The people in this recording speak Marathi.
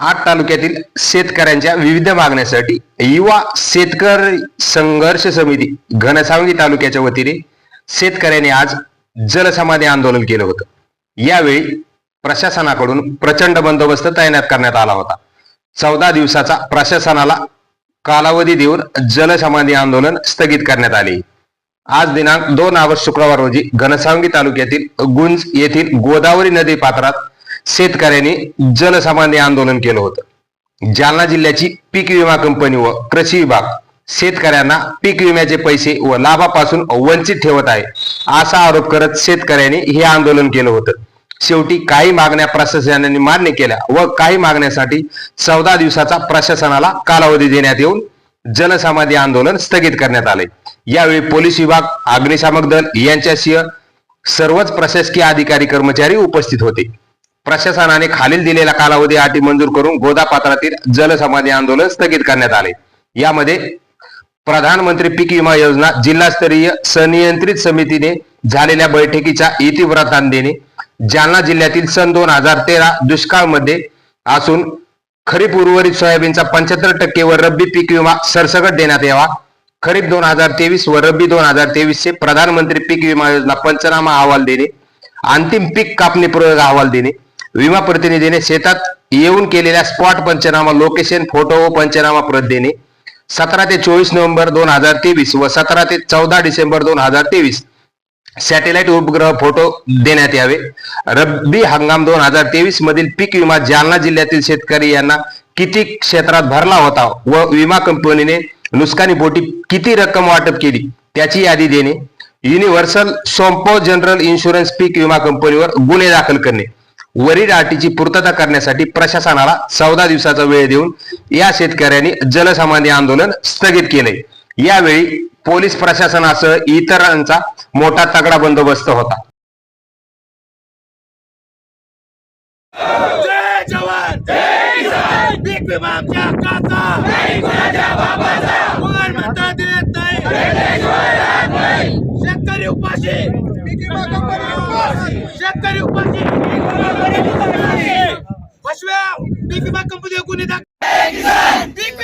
आठ तालुक्यातील शेतकऱ्यांच्या विविध मागण्यासाठी युवा शेतकरी संघर्ष समिती घनसावंगी तालुक्याच्या वतीने शेतकऱ्यांनी आज जलसमाधी आंदोलन केलं होतं. यावेळी प्रशासनाकडून प्रचंड बंदोबस्त तैनात करण्यात आला होता. चौदा दिवसाचा प्रशासनाला कालावधी देऊन जलसमाधी आंदोलन स्थगित करण्यात आले. आज दिनांक दोन ऑगस्ट शुक्रवार रोजी घनसावंगी तालुक्यातील गुंज येथील गोदावरी नदी पात्रात शेतकऱ्यांनी जनसामान्य आंदोलन केलं होतं. जालना जिल्ह्याची पीक विमा कंपनी व कृषी विभाग शेतकऱ्यांना पीक विम्याचे पैसे व लाभापासून वंचित ठेवत आहे असा आरोप करत शेतकऱ्यांनी हे आंदोलन केलं होतं. शेवटी काही मागण्या प्रशासनाने मान्य केल्या व काही मागण्यासाठी चौदा दिवसाचा प्रशासनाला कालावधी देण्यात येऊन जनसमाधी आंदोलन स्थगित करण्यात आले. यावेळी पोलीस विभाग अग्निशामक दल यांच्यासह सर्वच प्रशासकीय अधिकारी कर्मचारी उपस्थित होते. प्रशासनाने खालील दिलेला कालावधी अटी मंजूर करून गोदापात्रातील जलसमाधी आंदोलन स्थगित करण्यात आले. यामध्ये प्रधानमंत्री पीक विमा योजना जिल्हास्तरीय सनियंत्रित समितीने झालेल्या बैठकीच्या इतिवृत्तांतीने देणे जालना जिल्ह्यातील सन दोन हजार तेरा दुष्काळमध्ये असून खरीप उर्वरित सोयाबीनचा पंच्याहत्तर टक्के व रब्बी पीक विमा सरसकट देण्यात यावा. खरीप दोन हजार तेवीस व रब्बी दोन हजार तेवीस चे प्रधानमंत्री पीक विमा योजना पंचनामा अहवाल देणे अंतिम पीक कापणी प्रयोग अहवाल देणे विमा प्रतिनिधीने शेतात येऊन केलेल्या स्पॉट पंचनामा लोकेशन फोटो व पंचनामा प्रत देणे सतरा ते चोवीस नोव्हेंबर दोन हजार तेवीस व सतरा ते चौदा डिसेंबर दोन हजार तेवीस सॅटेलाइट उपग्रह फोटो देण्यात यावे. रब्बी हंगाम दोन हजार तेवीस मधील पीक विमा जालना जिल्ह्यातील शेतकरी यांना किती क्षेत्रात भरला होता व विमा कंपनीने नुकसानीपोटी किती रक्कम वाटप केली त्याची यादी देणे. युनिव्हर्सल सोम्पो जनरल इन्शुरन्स पीक विमा कंपनीवर गुन्हे दाखल करणे. वरील अटीची पूर्तता करण्यासाठी प्रशासनाला चौदा दिवसाचा वेळ देऊन या शेतकऱ्यांनी जलसमाधी आंदोलन स्थगित केले. यावेळी पोलीस प्रशासनासह इतरांचा मोठा तगडा बंदोबस्त होता. शेतकरी उपाशी. शेतकरी उपाशी पीक विमा आमच्या हक्काचा नाही कोणाच्या बापाचा कोण म्हणता देत नाही शेतकरी उपाशी पीक विमा कंपनी उपाशी शेतकरी उपाशी पशव्या पीक विमा कंपनी गुन्हे दाखल पीक विमा आमच्या